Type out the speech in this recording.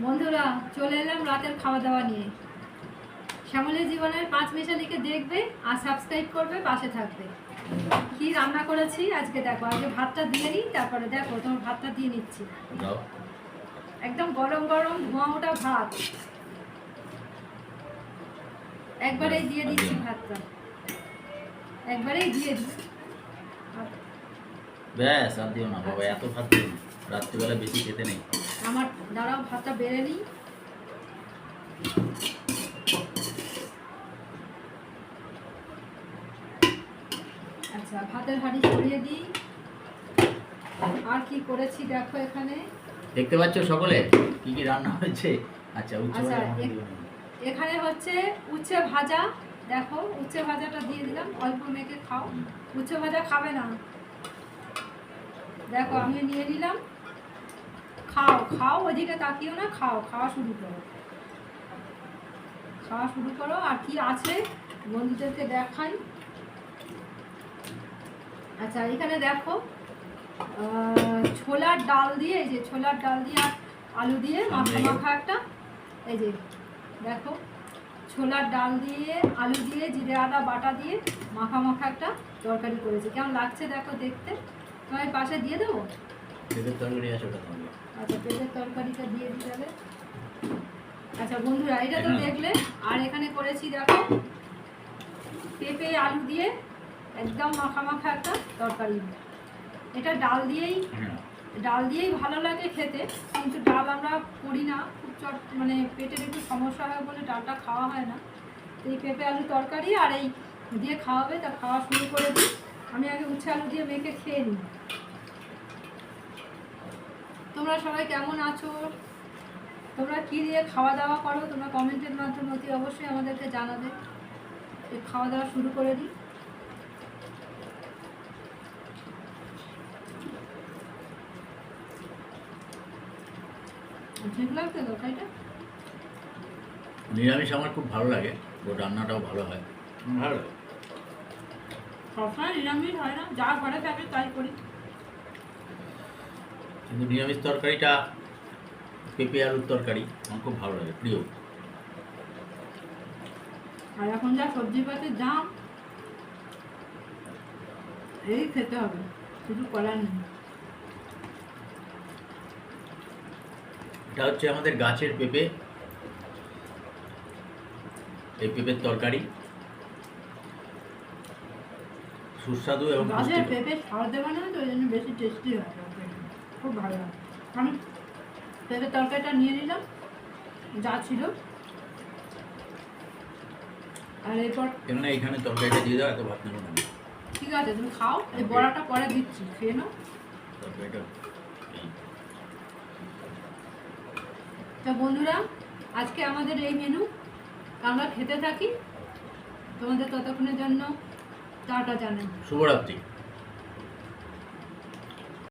বন্ধুরা চলে এলাম রাতের খাওয়া দাওয়া নিয়ে। শ্যামলের জীবনের পাঁচ মিশালিকে দেখবে আর সাবস্ক্রাইব করবে পাশে থাকবে। কি রান্না করেছি? আজকে দেখো আগে ভাতটা দিয়ে নিই তারপরে দেখো তোমার ভাতটা দিয়ে নিচ্ছি। একদম গরম গরম ধোঁয়া ওটা ভাত। একবারেই দিয়ে দিচ্ছি ভাতটা। একবারেই দিয়ে দিচ্ছি ব্যাস আর দিও না বাবা এত ভাত দিও না। রাত্রিবেলা বেশি খেতে নেই। আমার দাঁড়াও ভাতটা বেড়ে নিই। আচ্ছা ভাতের হাঁড়ি ছড়িয়ে দিই। আর কি করেছি দেখো এখানে। দেখতে পাচ্ছ সকলে? কি কি রান্না হয়েছে? আচ্ছা আচ্ছা। এখানে হচ্ছে উচ্ছে ভাজা। দেখো উচ্ছে ভাজাটা দিয়ে দিলাম। অল্প মেখে খাও। উচ্ছে ভাজা খাবে না। দেখো আমি নিয়ে নিলাম। খাও খাও ওইদিকে তাকিও না খাও খাওয়া শুরু করো। খাওয়া শুরু করো আর কি আছে? বন্ধুদেরকে দেখাই। আচ্ছা এখানে দেখো ছোলার ডাল দিয়ে এই যে ছোলার ডাল দিয়ে আর আলু দিয়ে মাখা মাখা একটা এই যে দেখো ছোলার ডাল দিয়ে আলু দিয়ে জিরে আদা বাটা দিয়ে মাখা মাখা একটা তরকারি করেছি। কেমন লাগছে দেখো দেখতে? তোমার পাশে দিয়ে দেবো? পেঁপের তরকারি আছে ওটা তোমাকে আচ্ছা পেঁপের তরকারিটা দিয়ে দিয়ে যাবে আচ্ছা বন্ধুরা এটা তো হ্যাঁ। দেখলে আর এখানে করেছি দেখো পেঁপে আলু দিয়ে একদম মাখা মাখা একটা তরকারি। এটা ডাল দিয়েই হ্যাঁ। ডাল দিয়েই ভালো লাগে খেতে কিন্তু ডাল আমরা করি না খুব চট মানে পেটের একটু সমস্যা হয় বলে ডালটা খাওয়া হয় না। এই পেঁপে আলু তরকারি আর এই দিয়ে খাওয়াবে তা খাওয়া শুরু করে দিই। আমি আগে উচ্ছে আলু দিয়ে মেখে খেয়ে নিই। তোমরা সবাই কেমন আছো? তোমরা কী দিয়ে খাওয়া দাওয়া করো? তোমরা কমেন্টের মাধ্যমে অতি অবশ্যই আমাদেরকে জানাবে। খাওয়া দাওয়া শুরু করে দিই। ঠিক লাগছে তরকারিটা নিরামিষ আমার খুব ভালো লাগে ওর রান্নাটাও ভালো হয়। ভালো। সবসময় নিরামিষ হয় না যা ঘরে থাকে তাই করি। কিন্তু নিরামিষ তরকারিটা পেঁপে আলুর তরকারি আমার খুব ভালো লাগে প্রিয়। আর এখন যা সবজিপাতির দাম এই খেতে হবে কিছু করার নেই। এটা হচ্ছে আমাদের গাছের পেঁপে এই পেঁপের তরকারি। সুস্বাদু এবং গাছের পেঁপে সার দেবে না তো ওই জন্য বেশি টেস্টি হয়। খুব ভালো হয় আমি পেঁপের তরকারিটা নিয়ে নিলাম যা ছিল। আর এরপর কেননা এখানে তরকারিটা দিয়ে দাও এত ভাত নেব না। ঠিক আছে তুমি খাও এই বড়াটা পরে দিচ্ছি খেয়ে নাও। তরকারিটা তা বন্ধুরা আজকে আমাদের এই মেনু আমরা খেতে থাকি। তোমাদের ততক্ষণের জন্য টাটা জানাই। শুভরাত্রি।